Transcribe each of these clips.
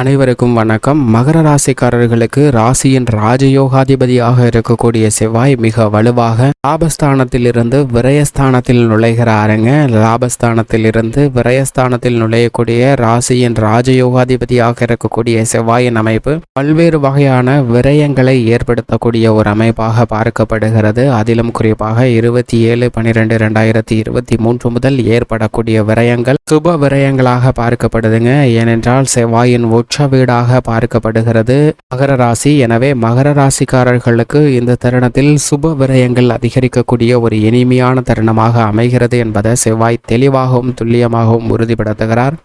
அனைவருக்கும் வணக்கம். மகர ராசிக்காரர்களுக்கு ராசியின் ராஜயோகாதிபதியாக இருக்கக்கூடிய செவ்வாய் மிக வலுவாக லாபஸ்தானத்தில் இருந்து விரயஸ்தானத்தில் நுழைகிறாருங்க. லாபஸ்தானத்தில் இருந்து விரயஸ்தானத்தில் நுழையக்கூடிய ராசியின் ராஜயோகாதிபதியாக இருக்கக்கூடிய செவ்வாயின் அமைப்பு பல்வேறு வகையான விரயங்களை ஏற்படுத்தக்கூடிய ஒரு அமைப்பாக பார்க்கப்படுகிறது. அதிலும் குறிப்பாக இருபத்தி ஏழு பன்னிரெண்டு ரெண்டாயிரத்தி இருபத்தி மூன்று முதல் ஏற்படக்கூடிய விரயங்கள் சுப விரயங்களாக பார்க்கப்படுதுங்க. ஏனென்றால் செவ்வாயின் உச்ச வீடாக பார்க்கப்படுகிறது. மகர ராசி எனவே மகர ராசிக்காரர்களுக்கு இந்த தருணத்தில் சுப விரயங்கள் அதிகரிக்கக்கூடிய ஒரு இனிமையான தருணமாக அமைகிறது என்பதை செவ்வாய் தெளிவாகவும் துல்லியமாகவும் உறுதிப்படுத்துகிறார்.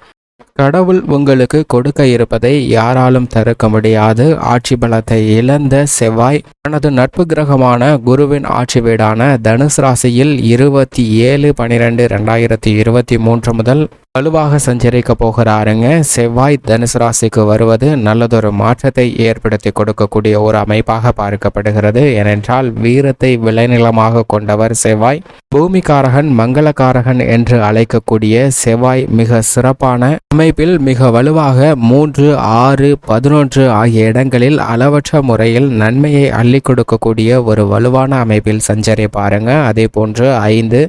கடவுள் உங்களுக்கு கொடுக்க இருப்பதை யாராலும் தடுக்க முடியாது. ஆட்சி பலத்தை இழந்த செவ்வாய் தனது நட்பு கிரகமான குருவின் ஆட்சி வீடான தனுஷ் ராசியில் இருபத்தி ஏழு பனிரெண்டு ரெண்டாயிரத்தி இருபத்தி மூன்று முதல் வலுவாக சஞ்சரிக்க போகிறாருங்க செவ்வாய் தனுசு ராசிக்கு வருவது நல்லதொரு மாற்றத்தை ஏற்படுத்தி கொடுக்கக்கூடிய ஒரு அமைப்பாக பார்க்கப்படுகிறது. ஏனென்றால் வீரத்தை விளைநிலமாக கொண்டவர் செவ்வாய் பூமிகாரகன் மங்களகாரகன் என்று அழைக்கக்கூடிய செவ்வாய் மிக சிறப்பான அமைப்பில் மிக வலுவாக மூன்று ஆறு பதினொன்று ஆகிய இடங்களில் அளவற்ற முறையில் நன்மையை அள்ளி கொடுக்கக்கூடிய ஒரு வலுவான அமைப்பில் சஞ்சரிப்பாருங்க. அதே போன்று ஐந்து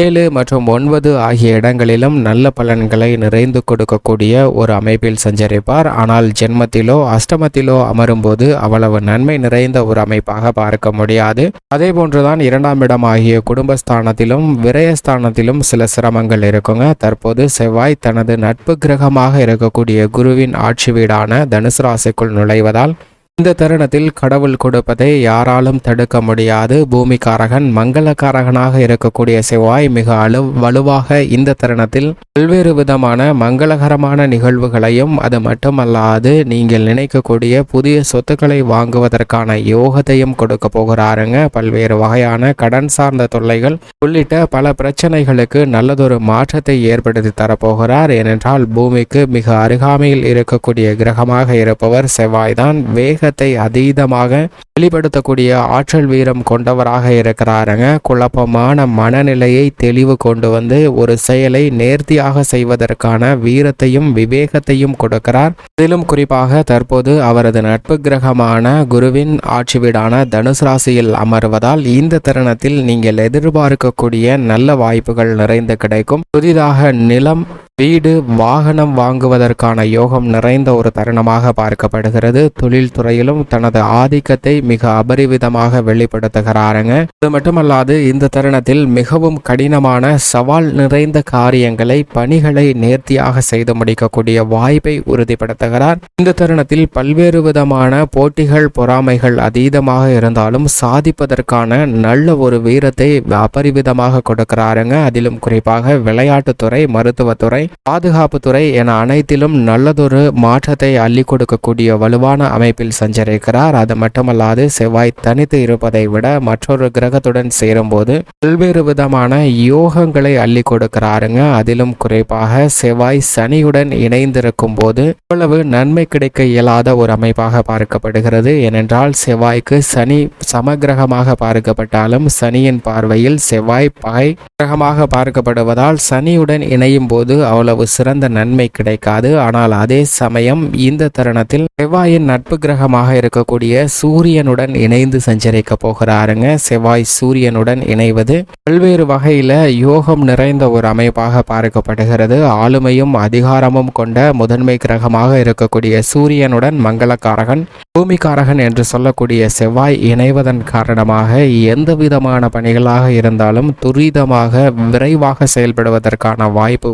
ஏழு மற்றும் ஒன்பது ஆகிய இடங்களிலும் நல்ல பலன்களை நிறைந்து கொடுக்கக்கூடிய ஒரு அமைப்பில் சஞ்சரிப்பார். ஆனால் ஜென்மத்திலோ அஷ்டமத்திலோ அமரும்போது அவ்வளவு நன்மை நிறைந்த ஒரு அமைப்பாக பார்க்க முடியாது. அதே போன்றுதான் இரண்டாம் இடம் ஆகிய குடும்பஸ்தானத்திலும் விரயஸ்தானத்திலும் சில சிரமங்கள் இருக்குங்க. தற்போது செவ்வாய் தனது நட்பு கிரகமாக இருக்கக்கூடிய குருவின் ஆட்சி வீடான தனுசு ராசிக்குள் நுழைவதால் இந்த தருணத்தில் கடவுள் கொடுப்பதை யாராலும் தடுக்க முடியாது. பூமிக்காரகன் மங்களக்காரகனாக இருக்கக்கூடிய செவ்வாய் மிக அலு வலுவாக இந்த தருணத்தில் பல்வேறு விதமான மங்களகரமான நிகழ்வுகளையும் அது மட்டுமல்லாது நீங்கள் நினைக்கக்கூடிய புதிய சொத்துக்களை வாங்குவதற்கான யோகத்தையும் கொடுக்க போகிறாருங்க. பல்வேறு வகையான கடன் சார்ந்த தொல்லைகள் உள்ளிட்ட பல பிரச்சனைகளுக்கு நல்லதொரு மாற்றத்தை ஏற்படுத்தி தரப்போகிறார். ஏனென்றால் பூமிக்கு மிக அருகாமையில் இருக்கக்கூடிய கிரகமாக இருப்பவர் செவ்வாய்தான். வேக வீரத்தை அதீதமாக வெளிப்படுத்தக்கூடிய ஆற்றல் வீரம் கொண்டவராக இருக்கிறாருங்க. குழப்பமான மனநிலையை தெளிவு கொண்டு வந்து ஒரு செயலை நேர்த்தியாக செய்வதற்கான வீரத்தையும் விவேகத்தையும் கொடுக்கிறார். இதிலும் குறிப்பாக தற்போது அவரது நட்பு கிரகமான குருவின் ஆட்சி வீடான தனுசு ராசியில் அமர்வதால் இந்த தருணத்தில் நீங்கள் எதிர்பார்க்கக்கூடிய நல்ல வாய்ப்புகள் நிறைந்து கிடைக்கும். புதிதாக நிலம் வீடு வாகனம் வாங்குவதற்கான யோகம் நிறைந்த ஒரு தருணமாக பார்க்கப்படுகிறது. தொழில்துறையிலும் தனது ஆதிக்கத்தை மிக அபரிவிதமாக வெளிப்படுத்துகிறாருங்க. இது மட்டுமல்லாது இந்த தருணத்தில் மிகவும் கடினமான சவால் நிறைந்த காரியங்களை பணிகளை நேர்த்தியாக செய்து முடிக்கக்கூடிய வாய்ப்பை உறுதிப்படுத்துகிறார். இந்த தருணத்தில் பல்வேறு விதமான போட்டிகள் பொறாமைகள் அதீதமாக இருந்தாலும் சாதிப்பதற்கான நல்ல ஒரு வீரத்தை அபரிவிதமாக கொடுக்கிறாருங்க. அதிலும் குறிப்பாக விளையாட்டுத்துறை மருத்துவத்துறை பாதுகாப்புத்துறை என அனைத்திலும் நல்லதொரு மாற்றத்தை அள்ளி கொடுக்கக்கூடிய வலுவான அமைப்பில் சஞ்சரிக்கிறார். அது மட்டுமல்லாது செவ்வாய் தனித்து இருப்பதை விட மற்றொரு கிரகத்துடன் சேரும்போது பல்வேறு விதமான யோகங்களை அள்ளி கொடுக்கிறாருங்க. அதிலும் குறிப்பாக செவ்வாய் சனியுடன் இணைந்திருக்கும் போது இவ்வளவு நன்மை கிடைக்க இயலாத ஒரு அமைப்பாக பார்க்கப்படுகிறது. ஏனென்றால் செவ்வாய்க்கு சனி சமகிரகமாக பார்க்கப்பட்டாலும் சனியின் பார்வையில் செவ்வாய் பகை கிரகமாக பார்க்கப்படுவதால் சனியுடன் இணையும் போது அவ்வளவு சிறந்த நன்மை கிடைக்காது. ஆனால் அதே சமயம் இந்த தருணத்தில் செவ்வாயின் நட்பு கிரகமாக இருக்கக்கூடிய சூரியனுடன் இணைந்து சஞ்சரிக்க போகிறாருங்க. செவ்வாய் சூரியனுடன் இணைவது பல்வேறு வகையில யோகம் நிறைந்த ஒரு அமைப்பாக பார்க்கப்படுகிறது. ஆளுமையும் அதிகாரமும் கொண்ட முதன்மை கிரகமாக இருக்கக்கூடிய சூரியனுடன் மங்களக்காரகன் பூமிக்காரகன் என்று சொல்லக்கூடிய செவ்வாய் இணைவதன் காரணமாக எந்த விதமான பணிகளாக இருந்தாலும் துரிதமாக விரைவாக செயல்படுவதற்கான வாய்ப்பு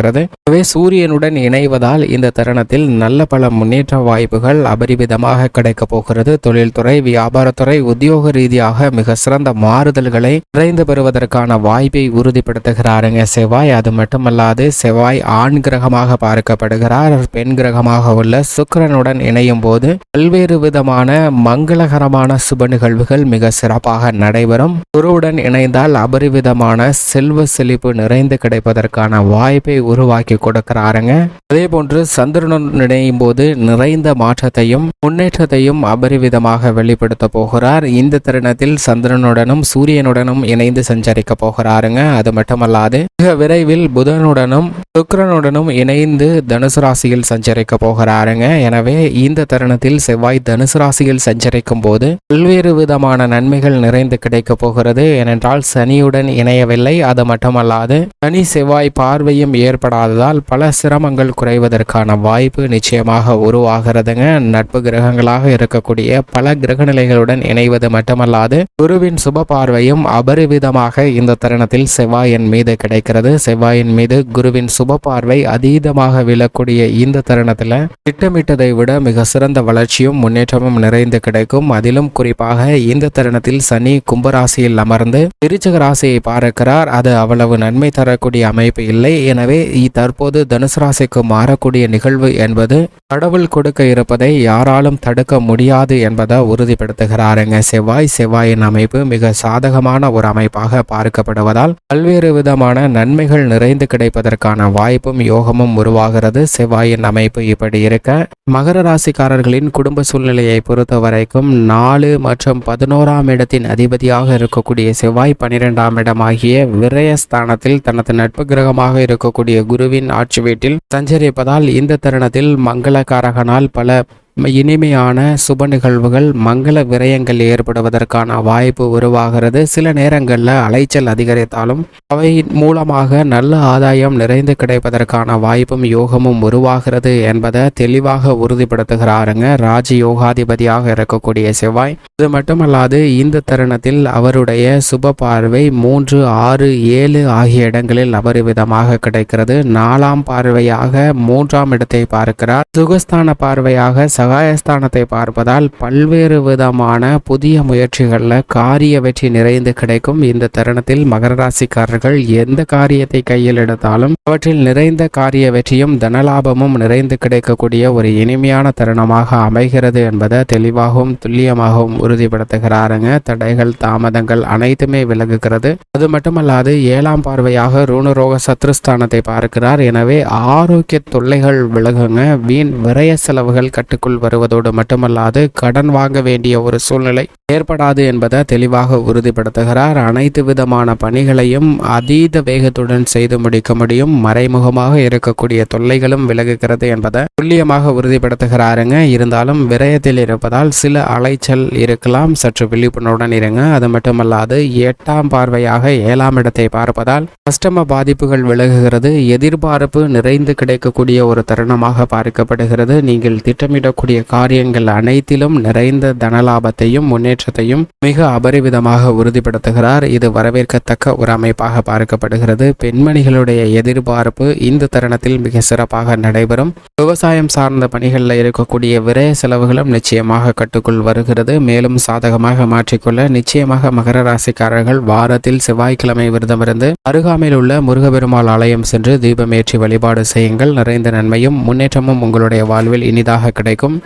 உருவாகிறது எனவே சூரியனுடன் இணைவதால் இந்த தருணத்தில் நல்ல பல முன்னேற்ற வாய்ப்புகள் அபரிவிதமாக கிடைக்கப் போகிறது. தொழில்துறை வியாபாரத்துறை உத்தியோக ரீதியாக மிக சிறந்த மாறுதல்களை நிறைந்து பெறுவதற்கான வாய்ப்பை உறுதிப்படுத்துகிறாருங்க செவ்வாய். அது மட்டுமல்லாது செவ்வாய் ஆண் கிரகமாக பார்க்கப்படுகிறார். பெண் கிரகமாக உள்ள சுக்கிரனுடன் இணையும் போது பல்வேறு பல்வேறு விதமான மங்களகரமான சுப நிகழ்வுகள் மிக சிறப்பாக நடைபெறும். குருவுடன் இணைந்தால் அபரிவிதமான செல்வ செழிப்பு நிறைந்து கிடைப்பதற்கான வாய்ப்பை உருவாக்கி கொடுக்கிறாருங்க. அதே போன்று சந்திரனுடன் இணையும் போது நிறைந்த மாற்றத்தையும் முன்னேற்றத்தையும் அபரிவிதமாக வெளிப்படுத்த போகிறார். இந்த தருணத்தில் சந்திரனுடனும் சூரியனுடனும் இணைந்து சஞ்சரிக்க போகிறாருங்க. அது மட்டுமல்லாது மிக விரைவில் புதனுடனும் சுக்கரனுடனும் இணைந்து தனுசு ராசியில் சஞ்சரிக்க போகிறாருங்க. எனவே இந்த தருணத்தில் செவ்வாய் தனுசு ராசியில் சஞ்சரிக்கும் போது பல்வேறு விதமான நன்மைகள் நிறைந்து கிடைக்க போகிறது. ஏனென்றால் சனியுடன் இணையவில்லை. அது மட்டுமல்லாது சனி செவ்வாய் பார்வையும் ஏற்படாததால் பல சிரமங்கள் குறைவதற்கான வாய்ப்பு நிச்சயமாக உருவாகிறதுங்க. நட்பு கிரகங்களாக இருக்கக்கூடிய பல கிரகநிலைகளுடன் இணைவது மட்டுமல்லாது குருவின் சுப பார்வையும் அபரிவிதமாக இந்த தருணத்தில் செவ்வாயின் மீது கிடைக்கிறது. செவ்வாயின் மீது குருவின் சுப பார்வை அதீதமாக விழக்கூடிய இந்த தருணத்தில் திட்டமிட்டதை விட மிக சிறந்த வளர்ச்சியும் முன்னேற்றமும் நிறைந்து கிடைக்கும். அதிலும் குறிப்பாக இந்த தருணத்தில் சனி கும்பராசியில் அமர்ந்து விருச்சக ராசியை பார்க்கிறார். அது அவ்வளவு நன்மை தரக்கூடிய அமைப்பு இல்லை. எனவே தற்போது தனுசு ராசிக்கு மாறக்கூடிய நிகழ்வு என்பது கடவுள் கொடுக்க இருப்பதை யாராலும் தடுக்க முடியாது என்பதை உறுதிப்படுத்துகிறாருங்க. செவ்வாய் செவ்வாயின் அமைப்பு மிக சாதகமான ஒரு அமைப்பாக பார்க்கப்படுவதால் பல்வேறு விதமான நன்மைகள் நிறைந்து கிடைப்பதற்கான வாய்ப்பும் யோகமும் உருவாகிறது. செவ்வாயின் அமைப்பு இப்படி இருக்க மகர ராசிக்காரர்களின் குடும்ப சூழ்நிலையை பொறுத்த வரைக்கும் நாலு மற்றும் பதினோராம் இடத்தின் அதிபதியாக இருக்கக்கூடிய செவ்வாய் பனிரெண்டாம் இடமாகிய விரயஸ்தானத்தில் தனது நட்பு கிரகமாக இருக்கக்கூடிய குருவின் ஆட்சி வீட்டில் சஞ்சரிப்பதால் இந்த தருணத்தில் மங்களகாரகனால் பல இனிமையான சுப நிகழ்வுகள் மங்கள விரயங்கள் ஏற்படுவதற்கான வாய்ப்பு உருவாகிறது. சில நேரங்களில் அலைச்சல் அதிகரித்தாலும் அவை மூலமாக நல்ல ஆதாயம் நிறைந்து கிடைப்பதற்கான வாய்ப்பும் யோகமும் உருவாகிறது என்பதை தெளிவாக உறுதிப்படுத்துகிறாருங்க. ராஜ யோகாதிபதியாக இருக்கக்கூடிய செவ்வாய். இது மட்டுமல்லாது இந்த தருணத்தில் அவருடைய சுப பார்வை மூன்று ஆறு ஏழு ஆகிய இடங்களில் அபரிவிதமாக கிடைக்கிறது. நாலாம் பார்வையாக மூன்றாம் இடத்தை பார்க்கிறார். சுகஸ்தான பார்வையாக சகாயஸ்தானத்தை பார்ப்பதால் பல்வேறு விதமான புதிய முயற்சிகளில் காரிய வெற்றி நிறைந்து கிடைக்கும். இந்த தருணத்தில் மகர ராசிக்காரர்கள் எந்த காரியத்தை கையில் எடுத்தாலும் அவற்றில் நிறைந்த காரிய வெற்றியும் தனலாபமும் நிறைந்து கிடைக்கக்கூடிய ஒரு இனிமையான தருணமாக அமைகிறது என்பதை தெளிவாகவும் துல்லியமாகவும் உறுதிப்படுத்துகிறாருங்க. தடைகள் தாமதங்கள் அனைத்துமே விலகுகிறது. அது மட்டுமல்லாது ஏழாம் பார்வையாக ரூணரோக சத்ருஸ்தானத்தை பார்க்கிறார். எனவே ஆரோக்கிய தொல்லைகள் விலகுங்க. வீண் விரய செலவுகள் கட்டுக்குள் வருவதோடு மட்டுமல்லாது கடன் வாங்க வேண்டிய ஒரு சூழ்நிலை ஏற்படாது என்பதை தெளிவாக உறுதிப்படுத்துகிறார். அனைத்து விதமான பணிகளையும் அதீத வேகத்துடன் செய்து முடிக்க முடியும். மறைமுகமாக இருக்கக்கூடிய தொல்லைகளும் விலகுகிறது என்பதை துல்லியமாக உறுதிப்படுத்துகிறாருங்க. இருந்தாலும் விரயத்தில் இருப்பதால் சில அலைச்சல் இருக்கலாம். சற்று விழிப்புணர்வுடன் இருங்க. அது மட்டுமல்லாது எட்டாம் பார்வையாக ஏழாம் இடத்தை பார்ப்பதால் கஷ்டம பாதிப்புகள் விலகுகிறது. எதிர்பார்ப்பு நிறைந்து கிடைக்கக்கூடிய ஒரு தருணமாக பார்க்கப்படுகிறது. நீங்கள் திட்டமிடக்கூடிய காரியங்கள் அனைத்திலும் நிறைந்த தனலாபத்தையும் முன்னேற்றத்தையும் மிக அபரிவிதமாக உறுதிப்படுத்துகிறார். இது வரவேற்கத்தக்க ஒரு அமைப்பாக பார்க்கப்படுகிறது. பெண்மணிகளுடைய எதிர்பார்ப்பு இந்த தருணத்தில் மிக சிறப்பாக நடைபெறும். விவசாயம் சார்ந்த பணிகளில் இருக்கக்கூடிய விரய செலவுகளும் நிச்சயமாக கட்டுக்குள் வருகிறது. மேலும் சாதகமாக மாற்றிக்கொள்ள நிச்சயமாக மகர ராசிக்காரர்கள் வாரத்தில் செவ்வாய்க்கிழமை விரதமிருந்து அருகாமையில் உள்ள முருகபெருமாள் ஆலயம் சென்று தீபமேற்றி வழிபாடு செய்யுங்கள். நிறைந்த நன்மையும் முன்னேற்றமும் உங்களுடைய வாழ்வில் இனிதாக கிடைக்கும்.